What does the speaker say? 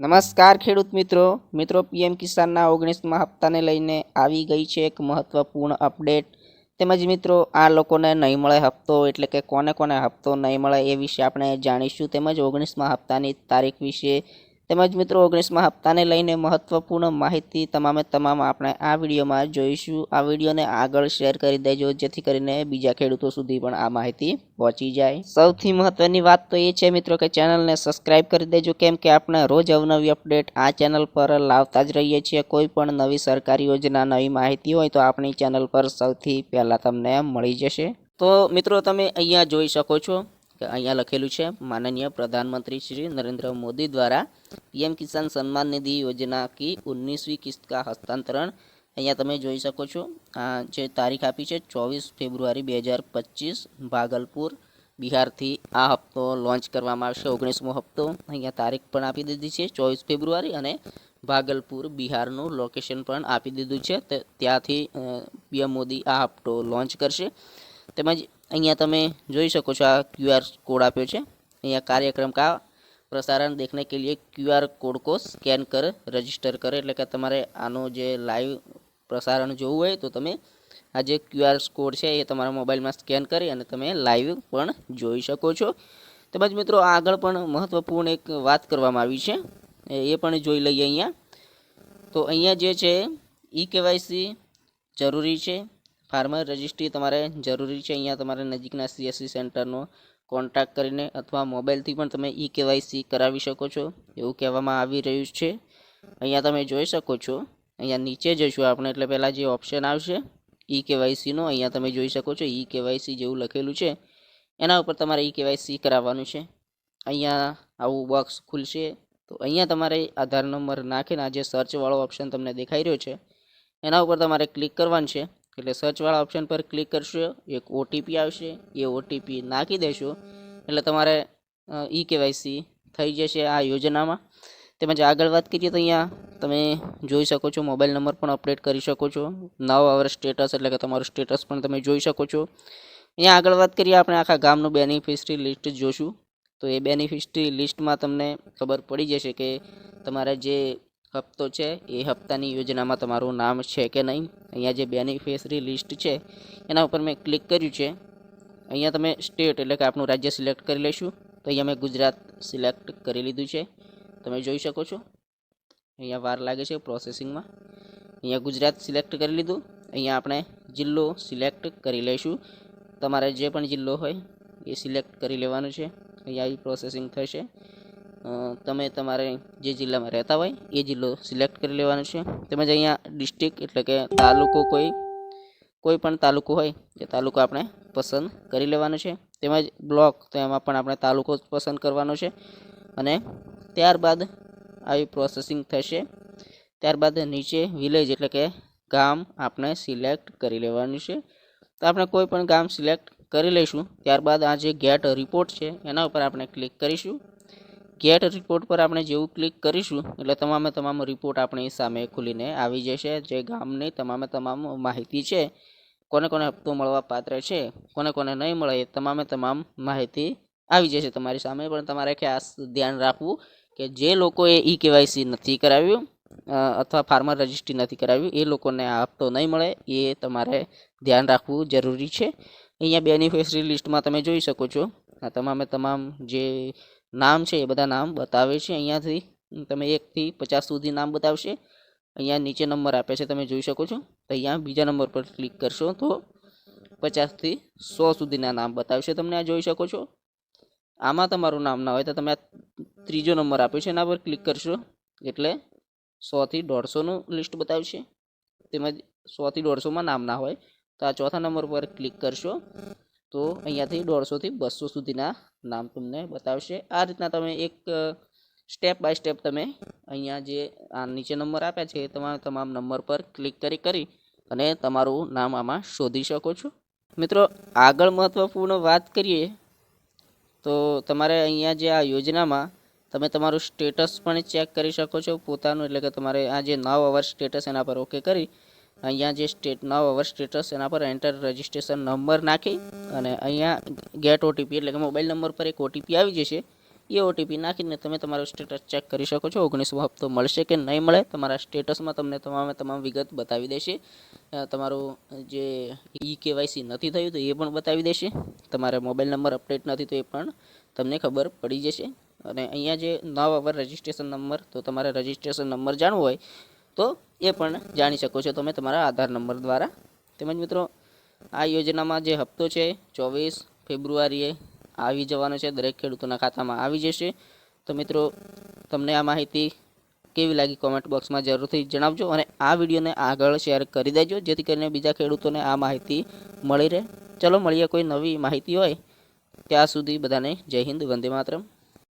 નમસ્કાર ખેડૂત મિત્રો. મિત્રો, પીએમ કિસાનના ઓગણીસમાં હપ્તાને લઈને આવી ગઈ છે એક મહત્વપૂર્ણ અપડેટ. તેમજ મિત્રો, આ લોકોને નહીં મળે હપ્તો, એટલે કે કોને કોને હપ્તો નહીં મળે એ વિશે આપણે જાણીશું. તેમજ ઓગણીસમાં હપ્તાની તારીખ વિશે તેમજ મિત્રો ઓગણીસમાં હપ્તાને લઈને મહત્વપૂર્ણ માહિતી તમામે તમામ આપણે આ વિડીયોમાં જોઈશું. આ વિડીયોને આગળ શેર કરી દેજો, જેથી કરીને બીજા ખેડૂતો સુધી પણ આ માહિતી પહોંચી જાય. સૌથી મહત્વની વાત તો એ છે મિત્રો કે ચેનલને સબસ્ક્રાઇબ કરી દેજો, કેમ કે આપણે રોજ અવનવી અપડેટ આ ચેનલ પર લાવતા જ રહીએ છીએ. કોઈ પણ નવી સરકારી યોજના, નવી માહિતી હોય તો આપણી ચેનલ પર સૌથી પહેલાં તમને મળી જશે. તો મિત્રો તમે અહીંયા જોઈ શકો છો અહીંયા લખેલું છે, માનનીય પ્રધાનમંત્રી શ્રી નરેન્દ્ર મોદી દ્વારા પીએમ કિસાન સન્માન નિધિ યોજના કી ઓગણીસવી કિસ્ત કા હસ્તાંતરણ. અહીંયા તમે જોઈ શકો છો, આ જે તારીખ આપી છે, ચોવીસ ફેબ્રુઆરી બે હજાર પચીસ, ભાગલપુર, બિહારથી આ હપ્તો લોન્ચ કરવામાં આવશે, ઓગણીસમો હપ્તો. અહીંયા તારીખ પણ આપી દીધી છે, ચોવીસ ફેબ્રુઆરી અને ભાગલપુર, બિહારનું લોકેશન પણ આપી દીધું છે. ત્યાંથી પીએમ મોદી આ હપ્તો લોન્ચ કરશે. તેમજ અહીંયા તમે જોઈ શકો છો આ ક્યુઆર કોડ આપ્યો છે. અહીંયા કાર્યક્રમ કા પ્રસારણ દેખને કે लिए ક્યુઆર કોડ કો સ્કેન કર રજિસ્ટર કરે, એટલે કે તમારે આનો જે લાઈવ પ્રસારણ જોવું હોય તો તમે આ જે ક્યુઆર કોડ છે એ તમારા મોબાઈલમાં સ્કેન કરી અને તમે લાઈવ પણ જોઈ શકો છો. તેમજ મિત્રો આગળ પણ મહત્વપૂર્ણ એક વાત કરવામાં આવી છે. એ પણ જોઈ લઈએ અહીંયા. તો અહીંયા જે છે ઈ કેવાયસી જરૂરી છે. ફાર્મર રજિસ્ટ્રી તમારે જરૂરી છે. અહીંયા તમારે નજીકના સીએસસી સેન્ટરનો કોન્ટેક્ટ કરીને અથવા મોબાઈલથી પણ તમે ઈ કેવાયસી કરાવી શકો છો. એવું કહેવામાં આવી રહ્યું છે. અહીંયા તમે જોઈ શકો છો. અહીંયા નીચે જશું આપણે, એટલે પહેલાં જે ઓપ્શન આવશે ઈ કેવાયસીનો અહીંયા તમે જોઈ શકો છો ઈ કેવાયસી જેવું લખેલું છે. એના ઉપર તમારે ઈ કેવાયસી કરાવવાનું છે. અહીંયા આવું બોક્સ ખુલશે. તો અહીંયા તમારે આધાર નંબર નાખીને આ જે સર્ચવાળો ઓપ્શન તમને દેખાઈ રહ્યો છે, એના ઉપર તમારે ક્લિક કરવાનું છે. એટલે સર્ચવાળા ઓપ્શન પર ક્લિક કરશો, એક ઓટીપી આવશે, એ ઓટીપી નાખી દેશો, એટલે તમારે ઈ કેવાયસી થઈ જશે આ યોજનામાં. તેમજ આગળ વાત કરીએ તો અહીંયા તમે જોઈ શકો છો મોબાઈલ નંબર પણ અપડેટ કરી શકો છો. નવ અવર સ્ટેટસ એટલે કે તમારું સ્ટેટસ પણ તમે જોઈ શકો છો. અહીંયા આગળ વાત કરીએ, આપણે આખા ગામનું બેનિફિશરી લિસ્ટ જોશું. તો એ બેનિફિશરી લિસ્ટમાં તમને ખબર પડી જશે કે તમારે જે હપ્તો છે, એ હપ્તાની યોજનામાં તમારું નામ છે કે નહીં, અહીંયા જે બેનિફિશરી લિસ્ટ છે, એના ઉપર મેં ક્લિક કર્યું છે. અહીંયા તમે સ્ટેટ એટલે કે આપણું રાજ્ય સિલેક્ટ કરી લઈશું. તો અહીંયા મેં ગુજરાત સિલેક્ટ કરી લીધું છે. તમે જોઈ શકો છો. અહીંયા વાર લાગે છે પ્રોસેસિંગમાં અહીંયા ગુજરાત સિલેક્ટ કરી લીધું. અહીંયા આપણે જિલ્લો સિલેક્ટ કરી લઈશું. તમારે જે પણ જિલ્લો હોય એ સિલેક્ટ કરી લેવાનું છે. અહીંયા પ્રોસેસિંગ થશે. તમે તમારે જે જિલ્લામાં રહેતા હોય, એ જિલ્લો સિલેક્ટ કરી લેવાનો છે. તેમજ અહીંયા ડિસ્ટ્રિક્ટ એટલે કે તાલુકો કોઈ કોઈ પણ તાલુકો હોય, એ તાલુકો આપણે પસંદ કરી લેવાનો છે. તેમજ બ્લોક, તો એમાં પણ આપણે તાલુકો જ પસંદ કરવાનો છે. અને ત્યારબાદ આવી પ્રોસેસિંગ થશે. ત્યારબાદ નીચે વિલેજ એટલે કે ગામ આપણે સિલેક્ટ કરી લેવાનું છે. તો આપણે કોઈ પણ ગામ સિલેક્ટ કરી લઈશું. ત્યારબાદ આ જે ગેટ રિપોર્ટ છે, એના ઉપર આપણે ક્લિક કરીશું. ગેટ રિપોર્ટ પર આપણે જેવું ક્લિક કરીશું, એટલે તમામે તમામ રિપોર્ટ આપણી સામે ખુલીને આવી જશે. જે ગામની તમામે તમામ માહિતી છે, કોને કોને હપ્તો મળવા પાત્ર છે, કોને કોને નહીં મળે, એ તમામે તમામ માહિતી આવી જશે તમારી સામે. પણ તમારે ખાસ ધ્યાન રાખવું કે જે લોકોએ ઈ કેવાયસી નથી કરાવ્યું અથવા ફાર્મર રજિસ્ટ્રી નથી કરાવ્યું, એ લોકોને આ હપ્તો નહીં મળે, એ તમારે ધ્યાન રાખવું જરૂરી છે. અહીંયા બેનિફિશરી લિસ્ટમાં તમે જોઈ શકો છો. આ તમામે તમામ જે નામ છે એ બધા નામ બતાવે છે અહીંયાથી. તમે એકથી પચાસ સુધી નામ બતાવશે. અહીંયા નીચે નંબર આપે છે, તમે જોઈ શકો છો. તો અહીંયા બીજા નંબર પર ક્લિક કરશો તો પચાસથી સો સુધીના નામ બતાવશે તમને, આ જોઈ શકો છો. આમાં તમારું નામ ના હોય તો તમે આ ત્રીજો નંબર આપ્યો છે, એના પર ક્લિક કરશો. એટલે સોથી દોઢસોનું લિસ્ટ બતાવશે. તેમજ સોથી દોઢસોમાં નામ ના હોય તો આ ચોથા નંબર પર ક્લિક કરશો. તો અહીંયાથી દોઢસોથી બસો સુધીના નામ તમને બતાવશે. આ રીતના તમે એક સ્ટેપ બાય સ્ટેપ તમે અહીંયા જે આ નીચે નંબર આપ્યા છે એ તમામ તમામ નંબર પર ક્લિક કરી કરી અને તમારું નામ આમાં શોધી શકો છો. મિત્રો, આગળ મહત્ત્વપૂર્ણ વાત કરીએ તો તમારે અહીંયા જે આ યોજનામાં તમે તમારું સ્ટેટસ પણ ચેક કરી શકો છો. પોતાનું એટલે કે તમારે આ જે નવ અવર સ્ટેટસ એના પર ઓકે કરી અહીંયા જે સ્ટેટ નવ અવર સ્ટેટસ એના પર એન્ટર રજિસ્ટ્રેશન નંબર નાખી અને અહીંયા ગેટ ઓટીપી એટલે કે મોબાઈલ નંબર પર એક ઓટીપી આવી જશે. એ ઓટીપી નાખીને તમે તમારો સ્ટેટસ ચેક કરી શકો છો. ઓગણીસમો હપ્તો મળશે કે નહીં મળે, તમારા સ્ટેટસમાં તમને તમામે તમામ વિગત બતાવી દેશે. તમારું જે ઈ કેવાયસી નથી થયું તો એ પણ બતાવી દેશે. તમારે મોબાઈલ નંબર અપડેટ નથી તો એ પણ તમને ખબર પડી જશે. અને અહીંયા જે નવ અવર રજિસ્ટ્રેશન નંબર તો તમારે રજિસ્ટ્રેશન નંબર જાણવો હોય તો એ પણ જાણી શકો છો તમે તમારા આધાર નંબર દ્વારા. તેમજ મિત્રો, આ યોજનામાં જે હપ્તો છે, ચોવીસ ફેબ્રુઆરીએ આવી જવાનો છે, દરેક ખેડૂતોના ખાતામાં આવી જશે. તો મિત્રો, તમને આ માહિતી કેવી લાગી કોમેન્ટ બોક્સમાં જરૂરથી જણાવજો અને આ વિડીયોને આગળ શેર કરી દેજો, જેથી કરીને બીજા ખેડૂતોને આ માહિતી મળી રહે. ચલો, મળીએ કોઈ નવી માહિતી હોય, ત્યાં સુધી બધાને જય હિન્દ, વંદે માતરમ.